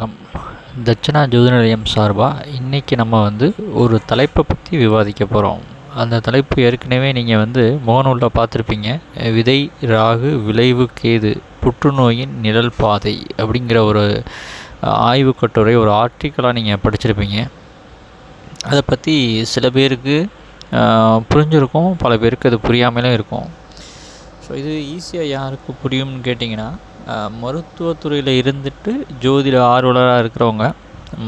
வணக்கம். தட்சணா ஜோதி நிலையம் சார்பாக இன்றைக்கி நம்ம வந்து ஒரு தலைப்பை பற்றி விவாதிக்க போகிறோம் அந்த தலைப்பு ஏற்கனவே நீங்கள் வந்து முகநூலில் பார்த்துருப்பீங்க. விதை ராகு விளைவு கேது புற்றுநோயின் நிழல் பாதை அப்படிங்கிற ஒரு ஆய்வு கட்டுரை ஒரு ஆர்டிக்கலாக நீங்கள் படிச்சிருப்பீங்க. அதை பற்றி சில பேருக்கு புரிஞ்சிருக்கும் பல பேருக்கு அது புரியாமலும் இருக்கும். ஸோ இது ஈஸியாக யாருக்கு புரியும்னு கேட்டிங்கன்னா மருத்துவத்துறையில் இருந்துட்டு ஜோதிட ஆர்வலராக இருக்கிறவங்க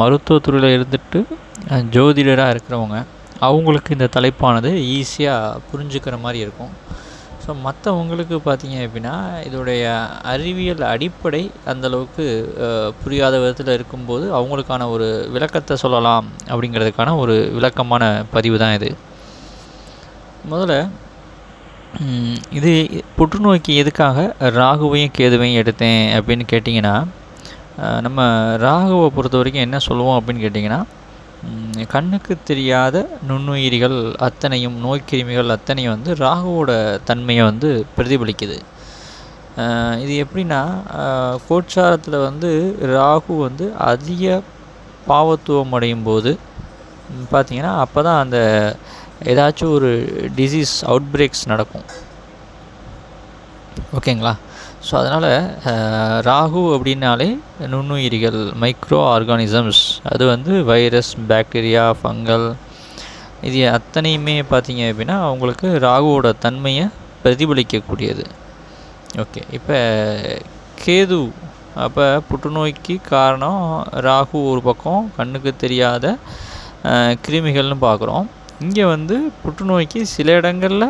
மருத்துவத்துறையில் இருந்துட்டு ஜோதிடராக இருக்கிறவங்க அவங்களுக்கு இந்த தலைப்பானது ஈஸியாக புரிஞ்சுக்கிற மாதிரி இருக்கும். ஸோ மற்றவங்களுக்கு பார்த்தீங்க அப்படின்னா இதோடைய அறிவியல் அடிப்படை அந்தளவுக்கு புரியாத விதத்தில் இருக்கும்போது அவங்களுக்கான ஒரு விளக்கத்தை சொல்லலாம் அப்படிங்கிறதுக்கான ஒரு விளக்கமான பதிவு தான் இது. முதல்ல இது புற்றுநோய்க்கு எதுக்காக ராகுவையும் கேதுவையும் எடுத்தேன் அப்படின்னு கேட்டிங்கன்னா நம்ம ராகுவை பொறுத்த வரைக்கும் என்ன சொல்லுவோம் அப்படின்னு கேட்டிங்கன்னா கண்ணுக்கு தெரியாத நுண்ணுயிரிகள் அத்தனையும் நோய்க்கிருமிகள் அத்தனையும் வந்து ராகுவோட தன்மையை வந்து பிரதிபலிக்குது. இது எப்படின்னா கோட்சாரத்தில் வந்து ராகு வந்து அதிக பாவத்துவம் அடையும் போது பார்த்திங்கன்னா அப்போ தான் அந்த ஏதாச்சும் ஒரு டிசீஸ் அவுட் பிரேக்ஸ் நடக்கும். ஓகேங்களா? ஸோ அதனால் ராகு அப்படின்னாலே நுண்ணுயிரிகள் மைக்ரோ ஆர்கானிசம்ஸ் அது வந்து வைரஸ் பாக்டீரியா ஃபங்கல் இது அத்தனையுமே பார்த்தீங்க அப்படின்னா அவங்களுக்கு ராகுவோட தன்மையை பிரதிபலிக்கக்கூடியது. ஓகே இப்போ கேது அப்போ புற்றுநோய்க்கு காரணம் ராகு ஒரு பக்கம் கண்ணுக்கு தெரியாத கிருமிகள்னு பார்க்குறோம். இங்கே வந்து புற்றுநோய்க்கு சில இடங்களில்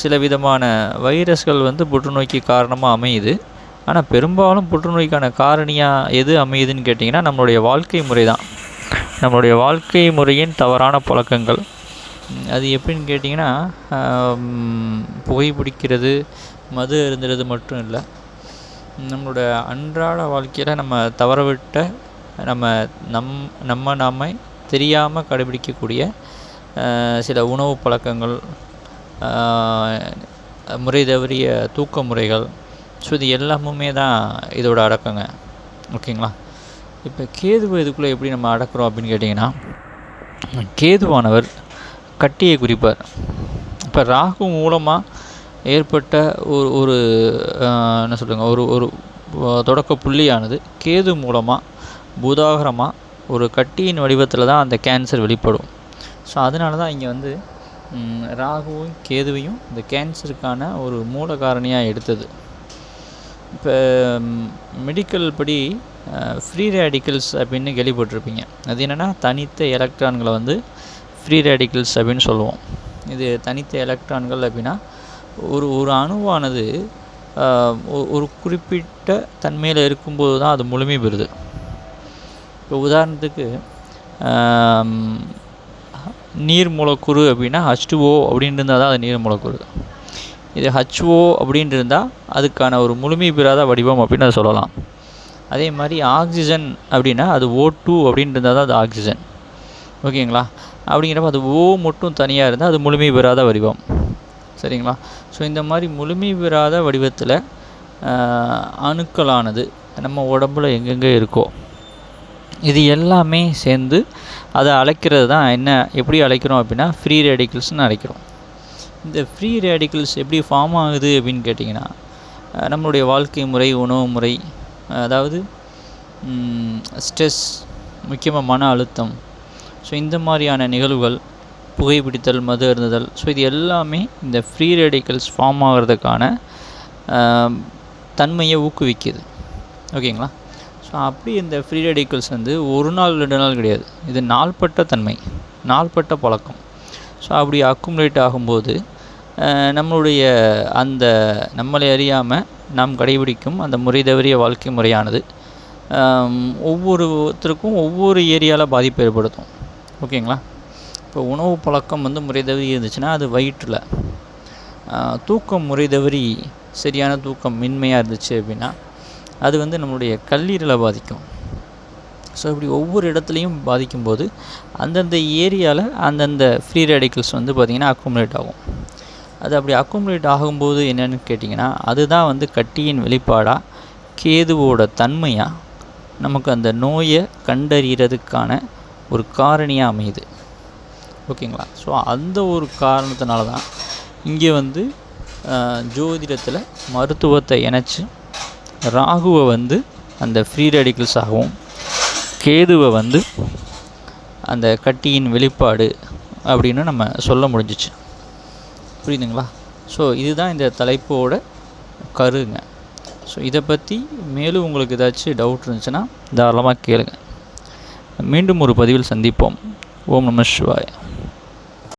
சில விதமான வைரஸ்கள் வந்து புற்றுநோய்க்கு காரணமாக அமையுது. ஆனால் பெரும்பாலும் புற்றுநோய்க்கான காரணியாக எது அமையுதுன்னு கேட்டிங்கன்னா நம்மளுடைய வாழ்க்கை முறை தான் நம்மளுடைய வாழ்க்கை முறையின் தவறான பழக்கங்கள். அது எப்படின்னு கேட்டிங்கன்னா புகைப்பிடிக்கிறது மது அருந்துறது மட்டும் இல்லை. நம்மளோட அன்றாட வாழ்க்கையில் நம்ம தவறவிட்ட நம்ம நம் நம்ம நாமை தெரியாமல் கடைபிடிக்கக்கூடிய சில உணவு பழக்கங்கள் முறை தவறிய தூக்க முறைகள் ஸோ இது எல்லாமுமே தான் இதோட அடக்கங்க. ஓகேங்களா? இப்போ கேதுவை இதுக்குள்ளே எப்படி நம்ம அடக்கிறோம் அப்படின்னு கேட்டிங்கன்னா கேதுவானவர் கட்டியை குறிப்பார். இப்போ ராகு மூலமாக ஏற்பட்ட ஒரு ஒரு என்ன சொல்லுங்கள் ஒரு ஒரு தொடக்க புள்ளியானது கேது மூலமாக பூதாகரமாக ஒரு கட்டியின் வடிவத்தில் தான் அந்த கேன்சர் வெளிப்படும். ஸோ அதனால தான் இங்கே வந்து ராகுவும் கேதுவையும் இந்த கேன்சருக்கான ஒரு மூல காரணியாக எடுத்தது. இப்போ மெடிக்கல் படி ஃப்ரீ ரேடிக்கல்ஸ் அப்படின்னு கேள்விப்பட்டிருப்பீங்க. அது என்னென்னா தனித்த எலக்ட்ரான்களை வந்து ஃப்ரீ ரேடிக்கல்ஸ் அப்படின்னு சொல்லுவோம். இது தனித்த எலக்ட்ரான்கள் அப்படின்னா ஒரு ஒரு அணுவானது ஒரு குறிப்பிட்ட தன்மையில் இருக்கும்போது தான் அது முழுமை பெறுது இப்போ உதாரணத்துக்கு நீர் மூலக்கூறு அப்படின்னா ஹச் டூ அப்படின்னு இருந்தால் தான் அது நீர் மூலக்கூறு இது ஹச்ஓ அப்படின்ட்டு இருந்தால் அதுக்கான ஒரு முழுமை பெறாத வடிவம் அப்படின்னு அதை சொல்லலாம். அதே மாதிரி ஆக்சிஜன் அப்படின்னா அது ஓ டூ அப்படின்ட்டு இருந்தால் தான் அது ஆக்சிஜன் ஓகேங்களா? அப்படிங்கிறப்ப அது ஓ மட்டும் தனியாக இருந்தால் அது முழுமை பெறாத வடிவம். சரிங்களா? ஸோ இந்த மாதிரி முழுமை பெறாத வடிவத்தில் அணுக்களானது நம்ம உடம்புல எங்கெங்கே இருக்கோ இது எல்லாமே சேர்ந்து அதை அழைக்கிறது தான் என்ன எப்படி அழைக்கிறோம் அப்படின்னா ஃப்ரீ ரேடிக்கல்ஸ்னு அழைக்கிறோம். இந்த ஃப்ரீ ரேடிக்கல்ஸ் எப்படி ஃபார்ம் ஆகுது அப்படின்னு கேட்டிங்கன்னா நம்மளுடைய வாழ்க்கை முறை உணவு முறை அதாவது ஸ்ட்ரெஸ் முக்கியமாக மன அழுத்தம் ஸோ இந்த மாதிரியான நிகழ்வுகள் புகைப்பிடித்தல் மது அருந்துதல் ஸோ இது எல்லாமே இந்த ஃப்ரீ ரேடிக்கல்ஸ் ஃபார்ம் ஆகிறதுக்கான தன்மையை ஊக்குவிக்குது. ஓகேங்களா? அப்படி இந்த ஃப்ரீ ரெடிக்கல்ஸ் வந்து ஒரு நாள் ரெண்டு நாள் கிடையாது. இது நாள்பட்ட தன்மை நாள்பட்ட பழக்கம். ஸோ அப்படி அக்குமுலேட் ஆகும்போது நம்மளுடைய அந்த நம்மளை அறியாமல் நாம் கடைபிடிக்கும் அந்த முறை தவறிய வாழ்க்கை முறையானது ஒவ்வொருத்தருக்கும் ஒவ்வொரு ஏரியாவில் பாதிப்பு ஏற்படுத்தும். ஓகேங்களா? இப்போ உணவு பழக்கம் வந்து முறை தவறி இருந்துச்சுன்னா அது வயிற்றில். தூக்கம் முறை தவறி சரியான தூக்கம் மின்மையாக இருந்துச்சு அப்படின்னா அது வந்து நம்மளுடைய கல்லீரலை பாதிக்கும். ஸோ இப்படி ஒவ்வொரு இடத்துலையும் பாதிக்கும்போது அந்தந்த ஏரியாவில் அந்தந்த ஃப்ரீ ரேடிக்கல்ஸ் வந்து பார்த்திங்கன்னா அக்குமுலேட் ஆகும். அது அப்படி அக்குமுலேட் ஆகும்போது என்னென்னு கேட்டிங்கன்னா அதுதான் வந்து கட்டியின் வெளிப்பாடாக கேதுவோட தன்மையாக நமக்கு அந்த நோயை கண்டறிகிறதுக்கான ஒரு காரணியாக அமையுது. ஓகேங்களா? ஸோ அந்த ஒரு காரணத்தினால தான் இங்கே வந்து ஜோதிடத்தில் மருத்துவத்தை இணைச்சி ராகுவை வந்து அந்த ஃப்ரீ ரேடிக்கல்ஸாகவும் கேதுவை வந்து அந்த கட்டியின் வெளிப்பாடு அப்படின்னு நம்ம சொல்ல முடிஞ்சிச்சு. புரியுதுங்களா? ஸோ இதுதான் இந்த தலைப்போட கருங்க. ஸோ இதை பற்றி மேலும் உங்களுக்கு ஏதாச்சும் டவுட் இருந்துச்சுன்னா தாராளமாக கேளுங்க. மீண்டும் ஒரு பதிவில் சந்திப்போம். ஓம் நம சிவாய்.